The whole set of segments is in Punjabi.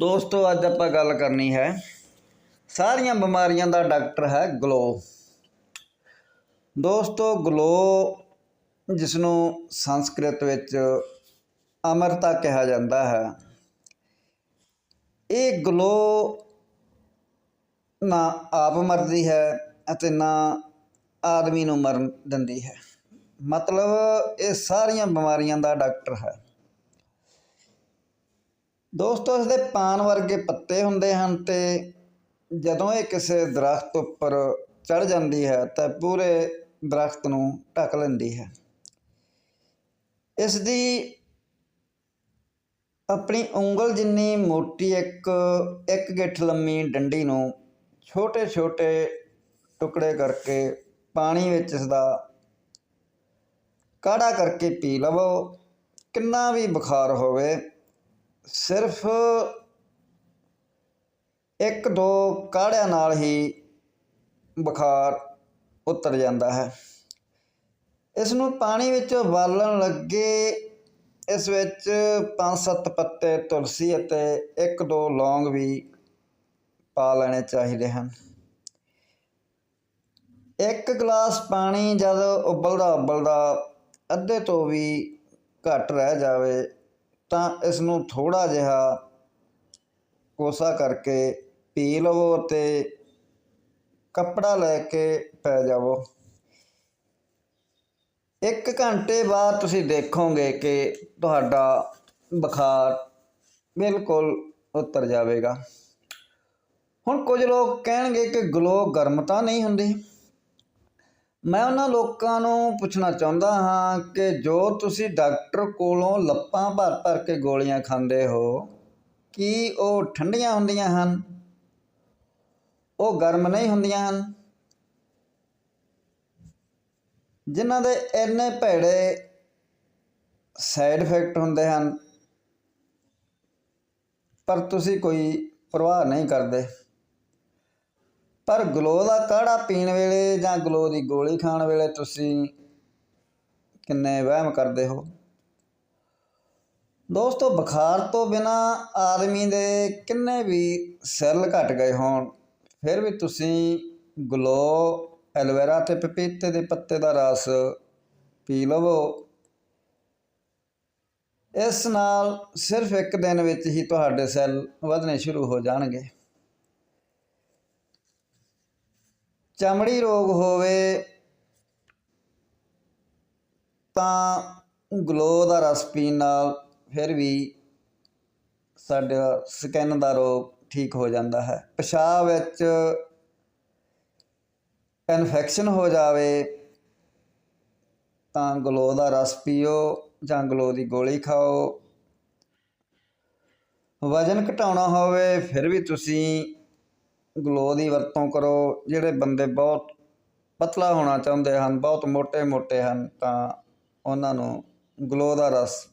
ਦੋਸਤੋ, ਅੱਜ ਆਪਾਂ ਗੱਲ ਕਰਨੀ ਹੈ ਸਾਰੀਆਂ ਬਿਮਾਰੀਆਂ ਦਾ ਡਾਕਟਰ ਹੈ ਗਲੋ। ਦੋਸਤੋ, ਗਲੋ ਜਿਸ ਨੂੰ ਸੰਸਕ੍ਰਿਤ ਵਿੱਚ ਅਮਰਤਾ ਕਿਹਾ ਜਾਂਦਾ ਹੈ, ਇਹ ਗਲੋ ਨਾ ਆਪ ਮਰਦੀ ਹੈ ਅਤੇ ਨਾ ਆਦਮੀ ਨੂੰ ਮਰਨ ਦਿੰਦੀ ਹੈ। ਮਤਲਬ, ਇਹ ਸਾਰੀਆਂ ਬਿਮਾਰੀਆਂ ਦਾ ਡਾਕਟਰ ਹੈ। ਦੋਸਤੋ, ਇਸਦੇ ਪਾਨ ਵਰਗੇ ਪੱਤੇ ਹੁੰਦੇ ਹਨ ਤੇ ਜਦੋਂ ਇਹ ਕਿਸੇ ਦਰਖਤ ਉੱਪਰ ਚੜ ਜਾਂਦੀ ਹੈ ਤਾਂ ਪੂਰੇ ਦਰਖਤ ਨੂੰ ਢੱਕ ਲੈਂਦੀ ਹੈ। ਇਸ ਦੀ ਆਪਣੀ ਉਂਗਲ ਜਿੰਨੀ ਮੋਟੀ ਇੱਕ ਇੱਕ ਗਿੱਠ ਲੰਮੀ ਡੰਡੀ ਨੂੰ ਛੋਟੇ ਛੋਟੇ ਟੁਕੜੇ ਕਰਕੇ ਪਾਣੀ ਵਿੱਚ ਇਸ ਦਾ ਕਾੜਾ ਕਰਕੇ ਪੀ ਲਵੋ। ਕਿੰਨਾ ਵੀ ਬੁਖਾਰ ਹੋਵੇ ਸਿਰਫ ਇੱਕ ਦੋ ਕਾੜਿਆਂ ਨਾਲ ਹੀ ਬੁਖਾਰ ਉਤਰ ਜਾਂਦਾ ਹੈ। ਇਸ ਨੂੰ ਪਾਣੀ ਵਿੱਚ ਉਬਾਲਣ ਲੱਗੇ ਇਸ ਵਿੱਚ 5-7 ਪੱਤੇ ਤੁਲਸੀ ਅਤੇ ਇੱਕ ਦੋ ਲੌਂਗ ਵੀ ਪਾ ਲੈਣੇ ਚਾਹੀਦੇ ਹਨ। ਇੱਕ ਗਲਾਸ ਪਾਣੀ ਜਦ ਉਬਲਦਾ ਉਬਲਦਾ ਅੱਧੇ ਤੋਂ ਵੀ ਘੱਟ ਰਹਿ ਜਾਵੇ ਤਾਂ ਇਸ ਨੂੰ ਥੋੜਾ ਜਿਹਾ ਕੋਸਾ ਕਰਕੇ ਪੀ ਲਵੋ ਤੇ ਕੱਪੜਾ ਲੈ ਕੇ ਪੈ ਜਾਵੋ। ਇੱਕ ਘੰਟੇ ਬਾਅਦ ਤੁਸੀਂ ਦੇਖੋਗੇ ਕਿ ਤੁਹਾਡਾ ਬੁਖਾਰ ਬਿਲਕੁਲ ਉਤਰ ਜਾਵੇਗਾ। ਹੁਣ ਕੁਝ ਲੋਕ ਕਹਿਣਗੇ ਕਿ ਗਲੋ ਗਰਮ ਤਾਂ ਨਹੀਂ ਹੁੰਦੀ। ਮੈਂ ਉਹਨਾਂ ਲੋਕਾਂ ਨੂੰ ਪੁੱਛਣਾ ਚਾਹੁੰਦਾ ਹਾਂ ਕਿ ਜੋ ਤੁਸੀਂ ਡਾਕਟਰ ਕੋਲੋਂ ਲੱਪਾਂ ਭਰ ਭਰ ਕੇ ਗੋਲੀਆਂ ਖਾਂਦੇ ਹੋ, ਕੀ ਉਹ ਠੰਡੀਆਂ ਹੁੰਦੀਆਂ ਹਨ? ਉਹ ਗਰਮ ਨਹੀਂ ਹੁੰਦੀਆਂ ਹਨ? ਜਿਨ੍ਹਾਂ ਦੇ ਇੰਨੇ ਭੈੜੇ ਸਾਈਡ ਇਫੈਕਟ ਹੁੰਦੇ ਹਨ, ਪਰ ਤੁਸੀਂ ਕੋਈ ਪਰਵਾਹ ਨਹੀਂ ਕਰਦੇ। ਪਰ ਗਲੋ ਦਾ ਕਾੜਾ ਪੀਣ ਵੇਲੇ ਜਾਂ ਗਲੋ ਦੀ ਗੋਲੀ ਖਾਣ ਵੇਲੇ ਤੁਸੀਂ ਕਿੰਨੇ ਵਹਿਮ ਕਰਦੇ ਹੋ? ਦੋਸਤੋ, ਬੁਖਾਰ ਤੋਂ ਬਿਨਾ ਆਦਮੀ ਦੇ ਕਿੰਨੇ ਵੀ ਸੈੱਲ ਘਟ ਗਏ ਹੋਣ, ਫਿਰ ਵੀ ਤੁਸੀਂ ਗਲੋ ਐਲੋਵੇਰਾ ਤੇ ਪਪੀਤੇ ਦੇ ਪੱਤੇ ਦਾ ਰਸ ਪੀ ਲਵੋ। ਇਸ ਨਾਲ ਸਿਰਫ ਇੱਕ ਦਿਨ ਵਿੱਚ ਹੀ ਤੁਹਾਡੇ ਸੈੱਲ ਵਧਣੇ ਸ਼ੁਰੂ ਹੋ ਜਾਣਗੇ। ਚਮੜੀ ਰੋਗ ਹੋਵੇ ਤਾਂ ਗਲੋ ਦਾ ਰਸ ਪੀਣ ਨਾਲ ਫਿਰ ਵੀ ਸਾਡਾ ਸਕਿਨ ਦਾ ਰੋਗ ਠੀਕ ਹੋ ਜਾਂਦਾ ਹੈ। ਪਿਸ਼ਾਬ ਵਿੱਚ ਇਨਫੈਕਸ਼ਨ ਹੋ ਜਾਵੇ ਤਾਂ ਗਲੋ ਦਾ ਰਸ ਪੀਓ ਜਾਂ ਗਲੋ ਦੀ ਗੋਲੀ ਖਾਓ। ਵਜਨ ਘਟਾਉਣਾ ਹੋਵੇ ਫਿਰ ਵੀ ਤੁਸੀਂ ਗਲੋ ਦੀ ਵਰਤੋਂ ਕਰੋ, ਜਿਹੜੇ ਬੰਦੇ ਬਹੁਤ ਪਤਲਾ ਹੋਣਾ ਚਾਹੁੰਦੇ ਹਨ, ਬਹੁਤ ਮੋਟੇ ਮੋਟੇ ਹਨ, ਤਾਂ ਉਹਨਾਂ ਨੂੰ ਗਲੋ ਦਾ ਰਸ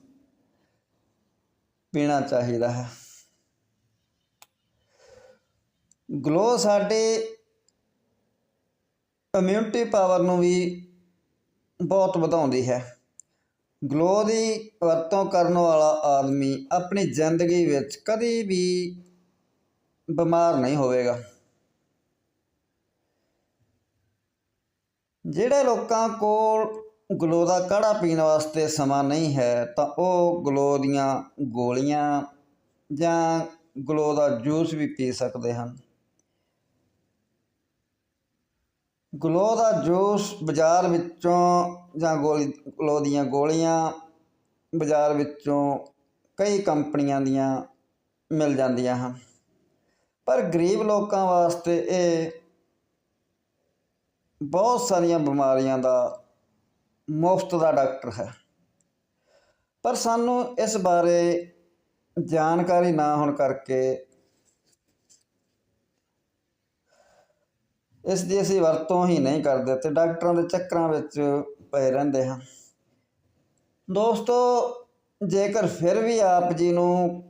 ਪੀਣਾ ਚਾਹੀਦਾ ਹੈ। ਗਲੋ ਸਾਡੇ ਇਮਿਊਨਿਟੀ ਪਾਵਰ ਨੂੰ ਵੀ ਬਹੁਤ ਵਧਾਉਂਦੀ ਹੈ। ਗਲੋ ਦੀ ਵਰਤੋਂ ਕਰਨ ਵਾਲਾ ਆਦਮੀ ਆਪਣੀ ਜ਼ਿੰਦਗੀ ਵਿੱਚ ਕਦੇ ਵੀ ਬਿਮਾਰ ਨਹੀਂ ਹੋਵੇਗਾ। ਜਿਹੜੇ ਲੋਕਾਂ ਕੋਲ ਗਲੋ ਦਾ ਕਾੜਾ ਪੀਣ ਵਾਸਤੇ ਸਮਾਂ ਨਹੀਂ ਹੈ, ਤਾਂ ਉਹ ਗਲੋ ਦੀਆਂ ਗੋਲੀਆਂ ਜਾਂ ਗਲੋ ਦਾ ਜੂਸ ਵੀ ਪੀ ਸਕਦੇ ਹਨ। ਗਲੋ ਦਾ ਜੂਸ ਬਾਜ਼ਾਰ ਵਿੱਚੋਂ ਜਾਂ ਗੋਲੀ, ਗਲੋ ਦੀਆਂ ਗੋਲੀਆਂ ਬਾਜ਼ਾਰ ਵਿੱਚੋਂ ਕਈ ਕੰਪਨੀਆਂ ਦੀਆਂ ਮਿਲ ਜਾਂਦੀਆਂ ਹਨ। ਪਰ ਗਰੀਬ ਲੋਕਾਂ ਵਾਸਤੇ ਇਹ ਬਹੁਤ ਸਾਰੀਆਂ ਬਿਮਾਰੀਆਂ ਦਾ ਮੁਫਤ ਦਾ ਡਾਕਟਰ ਹੈ। ਪਰ ਸਾਨੂੰ ਇਸ ਬਾਰੇ ਜਾਣਕਾਰੀ ਨਾ ਹੋਣ ਕਰਕੇ ਇਸ ਦੀ ਅਸੀਂ ਵਰਤੋਂ ਹੀ ਨਹੀਂ ਕਰਦੇ ਤੇ ਡਾਕਟਰਾਂ ਦੇ ਚੱਕਰਾਂ ਵਿੱਚ ਪਏ ਰਹਿੰਦੇ ਹਾਂ। ਦੋਸਤੋ, ਜੇਕਰ ਫਿਰ ਵੀ ਆਪ ਜੀ ਨੂੰ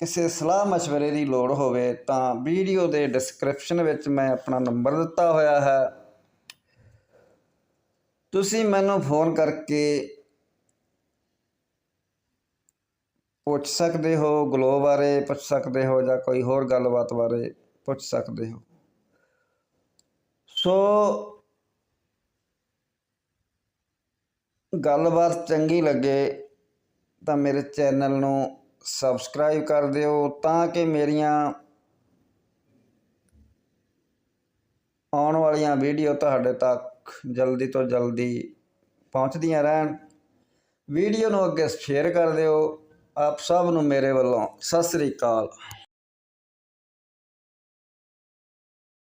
ਕਿਸੇ ਸਲਾਹ مشਵਰੇ ਦੀ ਲੋੜ ਹੋਵੇ ਤਾਂ ਵੀਡੀਓ ਦੇ ਡਿਸਕ੍ਰਿਪਸ਼ਨ ਵਿੱਚ ਮੈਂ ਆਪਣਾ ਨੰਬਰ ਦਿੱਤਾ ਹੋਇਆ ਹੈ। ਤੁਸੀਂ ਮੈਨੂੰ ਫੋਨ ਕਰਕੇ ਪੁੱਛ ਸਕਦੇ ਹੋ, ਗਲੋ ਬਾਰੇ ਪੁੱਛ ਸਕਦੇ ਹੋ ਜਾਂ ਕੋਈ ਹੋਰ ਗੱਲਬਾਤ ਬਾਰੇ ਪੁੱਛ ਸਕਦੇ ਹੋ। ਸੋ ਗੱਲਬਾਤ ਚੰਗੀ ਲੱਗੇ ਤਾਂ ਮੇਰੇ ਚੈਨਲ ਨੂੰ ਸਬਸਕ੍ਰਾਈਬ ਕਰ ਦਿਓ ਤਾਂ ਕਿ ਮੇਰੀਆਂ ਆਉਣ ਵਾਲੀਆਂ ਵੀਡੀਓ ਤੁਹਾਡੇ ਤੱਕ ਜਲਦੀ ਤੋਂ ਜਲਦੀ ਪਹੁੰਚਦੀਆਂ ਰਹਿਣ। ਵੀਡੀਓ ਨੂੰ ਅੱਗੇ ਸ਼ੇਅਰ ਕਰ ਦਿਓ। ਆਪ ਸਭ ਨੂੰ ਮੇਰੇ ਵੱਲੋਂ ਸਤਿ ਸ੍ਰੀ ਅਕਾਲ।